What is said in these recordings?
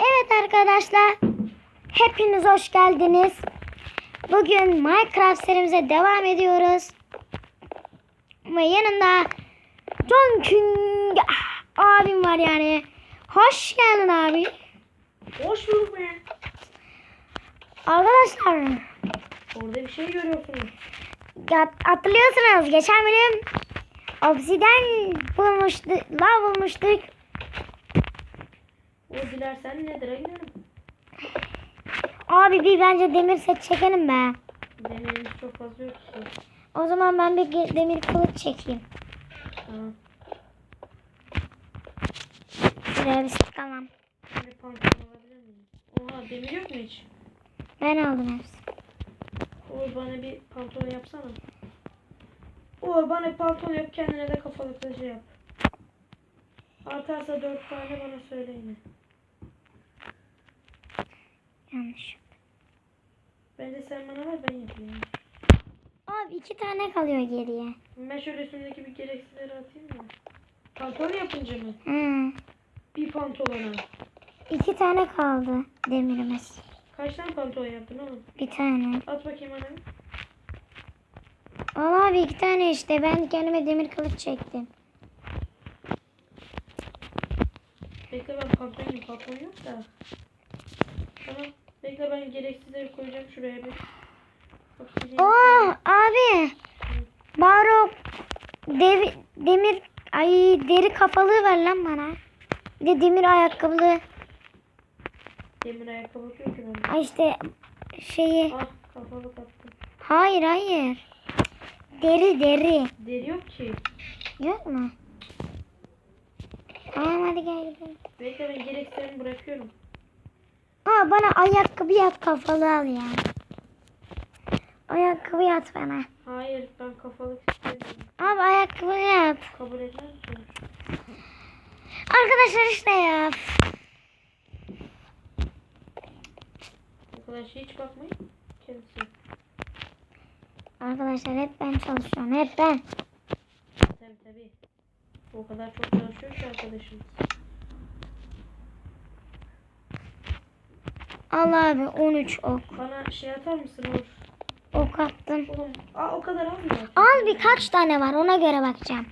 Evet arkadaşlar. Hepiniz hoş geldiniz. Bugün Minecraft serimize devam ediyoruz. Ve yanında John King abim var yani. Hoş geldin abi. Hoş bulduk be. Arkadaşlar Orada bir şey görüyorsunuz. ya- hatırlıyorsunuz geçen bölüm obsiden bulmuştuk, lav bulmuştuk. O dilersen nedir'e gidelim. Abi bir bence demir set çekelim be. Demirimiz çok fazla yok ki. O zaman ben bir demir kılıç çekeyim. Tamam. Şuraya bir sıkalım. Bir pantolon alabilir miyim? Oha demir yok mu hiç? Ben aldım hepsini. Uğur bana bir pantolon yapsana. Uğur bana bir pantolon yap kendine de kafalık taşı yap. Artarsa dört tane bana söyle yine. Yanlış. Bence sen bana ver ben yapayım. Abi iki tane kalıyor geriye. Ben şöyle üstümdeki bir gereksizleri atayım mı? Pantolon yapınca mı? Hı. Bir pantolona. İki tane kaldı demirimiz. Kaç tane pantolon yaptın oğlum? Bir tane. At bakayım bana. Al abi iki tane işte. Ben kendime demir kılıç çektim. Bekle ben pantolon yok. Pantolon yok da. Tamam. Bekle ben gereksizleri koyacağım şuraya bir. Oksijen. Oo abi. Baro devi, demir ay deri kafalığı ver lan bana. Bir de demir ayakkabılı. Demir ayakkabı yok ki bende. Ay işte şeyi. Ah kafalık attım. Hayır hayır. Deri deri. Deri yok ki. Yok mu? Tamam hadi gel gidelim. Bekle ben gereksizlerini bırakıyorum. Bana ayakkabı yap kafalı al ya. Ayakkabı yat bana. Hayır ben kafalık istemiyorum. Abi ayakkabı yap. Kabul etmez misin? Arkadaşlar işte ya. Arkadaş hiç bakmayın. Kendisi. Arkadaşlar hep ben çalışıyorum. Hep ben. Tabi tabi. O kadar çok çalışıyor ki arkadaşımız. Al abi 13 ok. Bana şey atar mısın Uğur? Ok attım. Oğlum aa, o kadar almıyor. Al birkaç tane var ona göre bakacağım.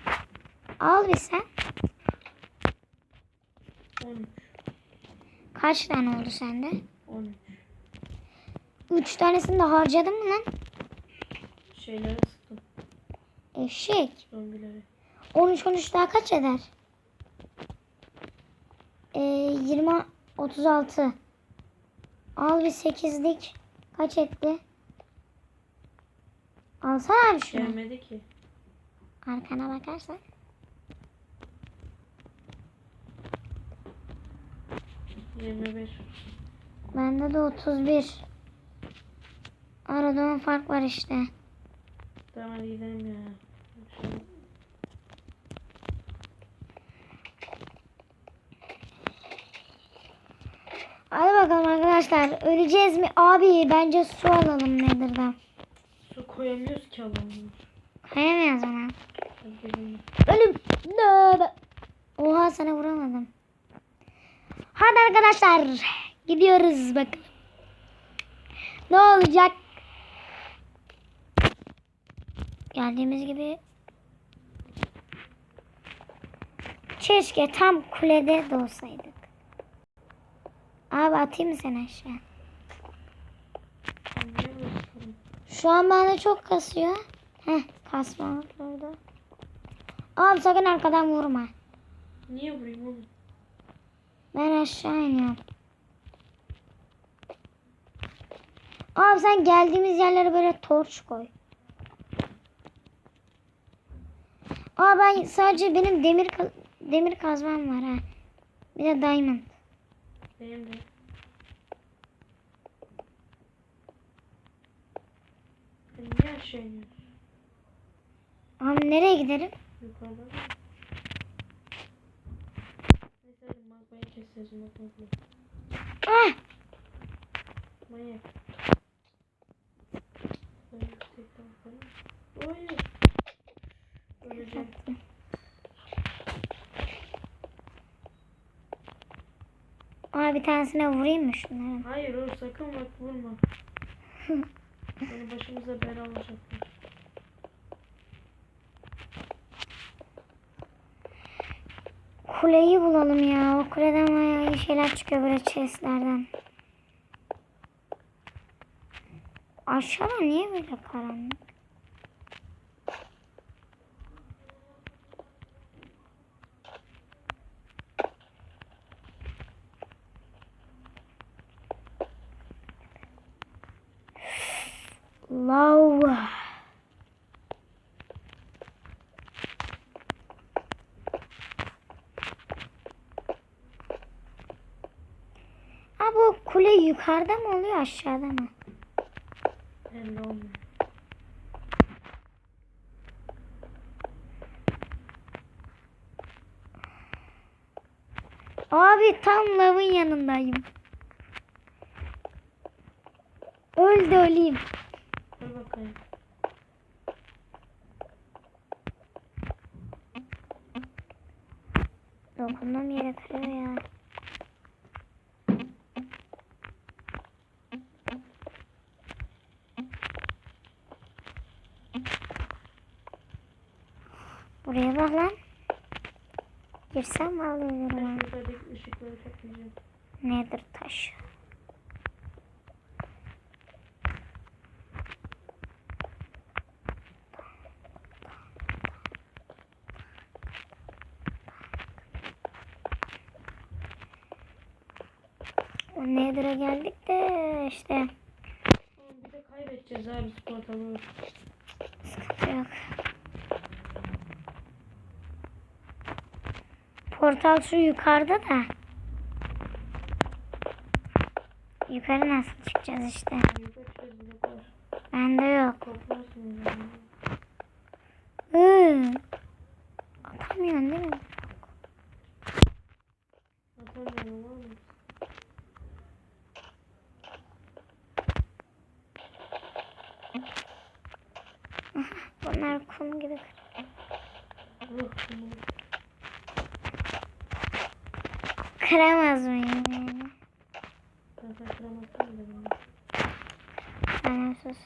Al bir sen. 13. Kaç tane oldu sende? 13. 3 tanesini de harcadın mı lan? Şeyleri sıktım. Eşek. Zombileri. 13 13 daha kaç eder? Ee, 20 36. Al bir 8'lik. Kaç etti? Alsana abi şunu. Gelmedi ki. Arkana bakarsan. Yirmi bir. Bende de 31. Arada 10 fark var işte. Tamam hadi gidelim ya. Şöyle. Hadi bakalım arkadaşlar. Öleceğiz mi? Abi bence su alalım Nether'dan. Su koyamıyoruz ki alanı. Kayamayız ona. Ölüm. Nöbe. Oha sana vuramadım. Hadi arkadaşlar. Gidiyoruz bakalım. Ne olacak? Geldiğimiz gibi Keşke tam kulede de olsaydık. Abi atayım mı seni aşağı? Şu an bende çok kasıyor. Heh kasma orada. Abi sakın arkadan vurma. Niye vurayım oğlum? Ben aşağı iniyorum. Abi sen geldiğimiz yerlere böyle torç koy. Aa ben sadece benim demir demir kazmam var ha. Bir de diamond. Benim de. Sen niye aşağı iniyorsun? Abi nereye giderim? Yukarıda? Neyse magmayı keseceğiz magmayı. Ah! Manyak. Ben yüksekten bakalım. Hayır. Öleceğim. Aa bir tanesine vurayım mı şunları? Hayır o sakın bak vurma. Beni başımıza bela olacaklar. Kuleyi bulalım ya. O kuleden bayağı iyi şeyler çıkıyor böyle chestlerden. Aşağıda niye böyle karanlık? Lava. Aa, bu kule yukarıda mı oluyor aşağıda mı? Belli olmuyor. Abi tam lavın yanındayım. Öl de öleyim. Bakayım. Dokunduğum yere kırıyor ya. Buraya bak lan. Girsem mi alıyorum Ben ışıkları. Nedir taş? O Nether'a geldik de işte bir de kaybedeceğiz abi bu portalı. sıkıntı yok. Portal şu yukarıda da. Yukarı nasıl çıkacağız işte? Bende yok. Toplarsın yani. Hı. Atamıyorsun değil mi? Atamıyorum oğlum. Bunlar kum gibi. Kıramaz mıyım yani? Tamam sus.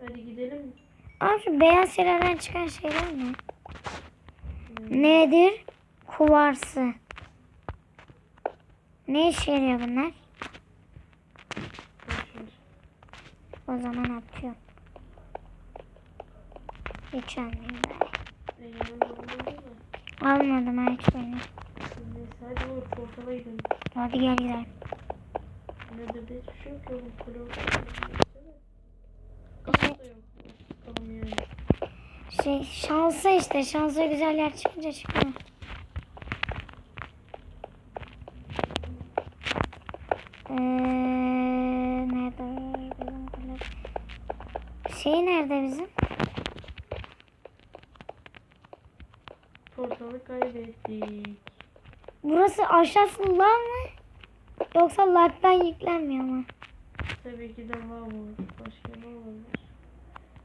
Hadi gidelim. Abi şu beyaz şeylerden çıkan şeyler ne? Nedir? Kuvarsı. Ne işe yarıyor bunlar? O zaman atıyorum. Hiç almayayım mı? Almadım ha hiç beni. Hadi gel gidelim. Şey yok işte şansa güzel yer çıkınca çıkıyor. Ee, nerede bizim kule? Şey nerede bizim? Portalı kaybettik. Burası aşağısı mı? Yoksa lagdan yüklenmiyor mu? Tabii ki de lav olur. Başka ne olabilir?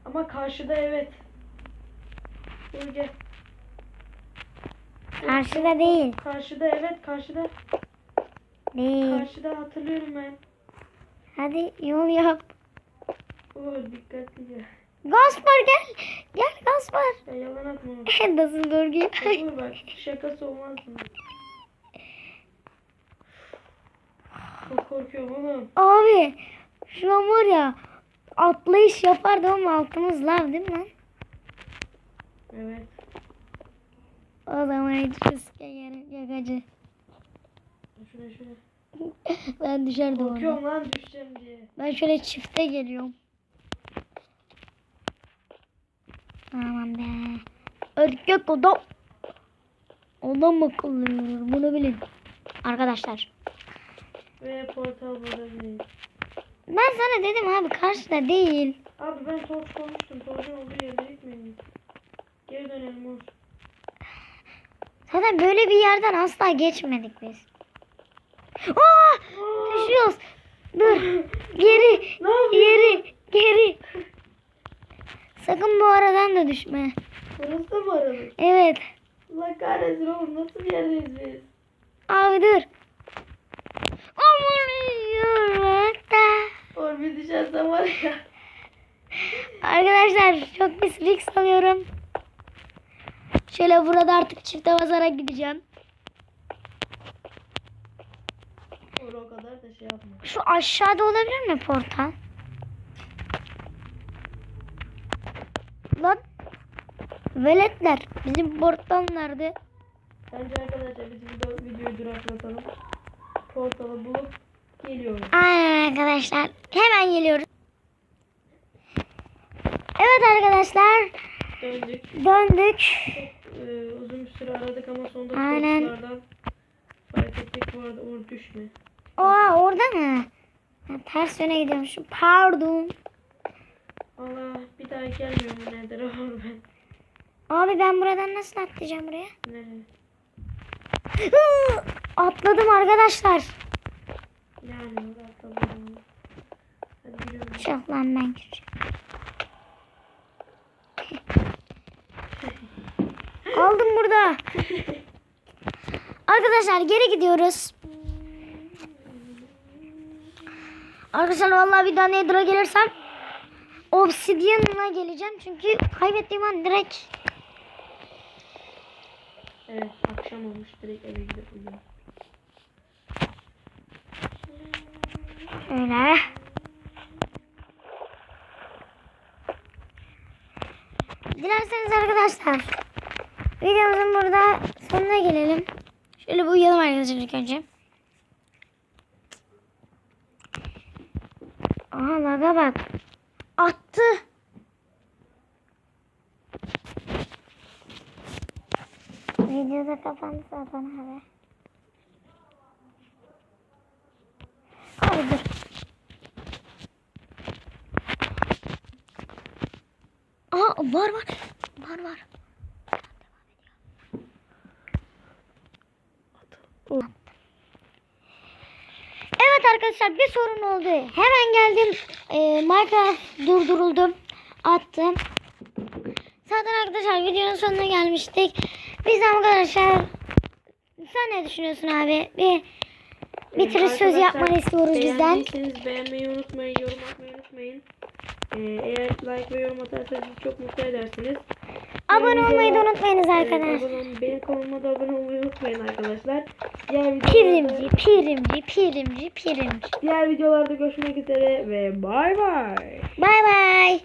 Ama karşıda evet. Dur gel. Karşıda değil. Karşıda evet karşıda. Değil. Karşıda hatırlıyorum ben. Hadi yol yap. Oo dikkatlice. Gaspar gel. Gel Gaspar. Ya yalan atma. Nasıl durgu? Dur bak şakası olmaz mı? Çok korkuyorum oğlum. Abi şu an var ya atlayış yapardı ama altımız lav değil mi lan? Evet. O zaman hiç riske gerek yok hacı. Şuraya şuraya. Ben düşerdim orada. Korkuyorum lan düşeceğim diye. Ben şöyle çifte geliyorum. Aman be. Erkek adam. Adam akıllı. Bunu bilin. Arkadaşlar. Ve portal burada değil. Ben sana dedim abi karşıda değil. Abi ben torç koymuştum. Torcun olduğu yerde gitmeyin. Geri dönelim Uğur. Zaten böyle bir yerden asla geçmedik biz. Aa! Düşüyoruz. Dur. Geri. Geri. Geri. Sakın bu aradan da düşme. Burası da mı aralık? Evet. Allah kahretsin oğlum nasıl bir yerdeyiz biz? Abi dur. Oğlum bir düşersen var ya. Arkadaşlar çok pis risk alıyorum. Şöyle burada artık çifte basarak gideceğim. Oğlum o kadar da şey yapma. Şu aşağıda olabilir mi portal? Lan. Veletler. Bizim portal nerede? Bence arkadaşlar biz video, videoyu duraklatalım. Portalı bulup geliyoruz. Aynen arkadaşlar. Hemen geliyoruz. Evet arkadaşlar. Döndük. Döndük. Çok e, uzun bir süre aradık ama sonunda Aynen. fark ettik bu arada Uğur düşme. Oha orada mı? Ha, ters yöne gidiyormuşum. Pardon. Allah bir daha gelmiyor mu nedir oğlum ben? Abi ben buradan nasıl atlayacağım buraya? Nereye? Atladım arkadaşlar. Yani atladım. Çok lan ben. Aldım burada. Arkadaşlar geri gidiyoruz. Arkadaşlar vallahi bir daha Nether'a gelirsem Obsidian'la geleceğim. Çünkü kaybettiğim an direkt Evet akşam olmuş direkt eve gidip uyuyorum. Şöyle. Dilerseniz arkadaşlar videomuzun burada sonuna gelelim. Şöyle bir uyuyalım arkadaşlar ilk önce. Aha laga bak. Attı. Videoda kapandı zaten abi. Abi. Aa var var. Var var. Evet arkadaşlar bir sorun oldu. Hemen geldim. Ee, Minecraft durduruldum. Attım. Zaten arkadaşlar videonun sonuna gelmiştik. Biz arkadaşlar sen ne düşünüyorsun abi? Bir bitiriş arkadaşlar, yapmanı istiyoruz bizden. Beğendiyseniz beğenmeyi unutmayın, yorum atmayı unutmayın. Ee, eğer like ve yorum atarsanız çok mutlu edersiniz. Abone olmayı da unutmayınız arkadaşlar. abone olun- benim kanalıma da abone olmayı unutmayın arkadaşlar. Diğer videolarda, Pirimci, pirimci, pirimci, pirimci. diğer videolarda görüşmek üzere ve bay bay. Bay bay.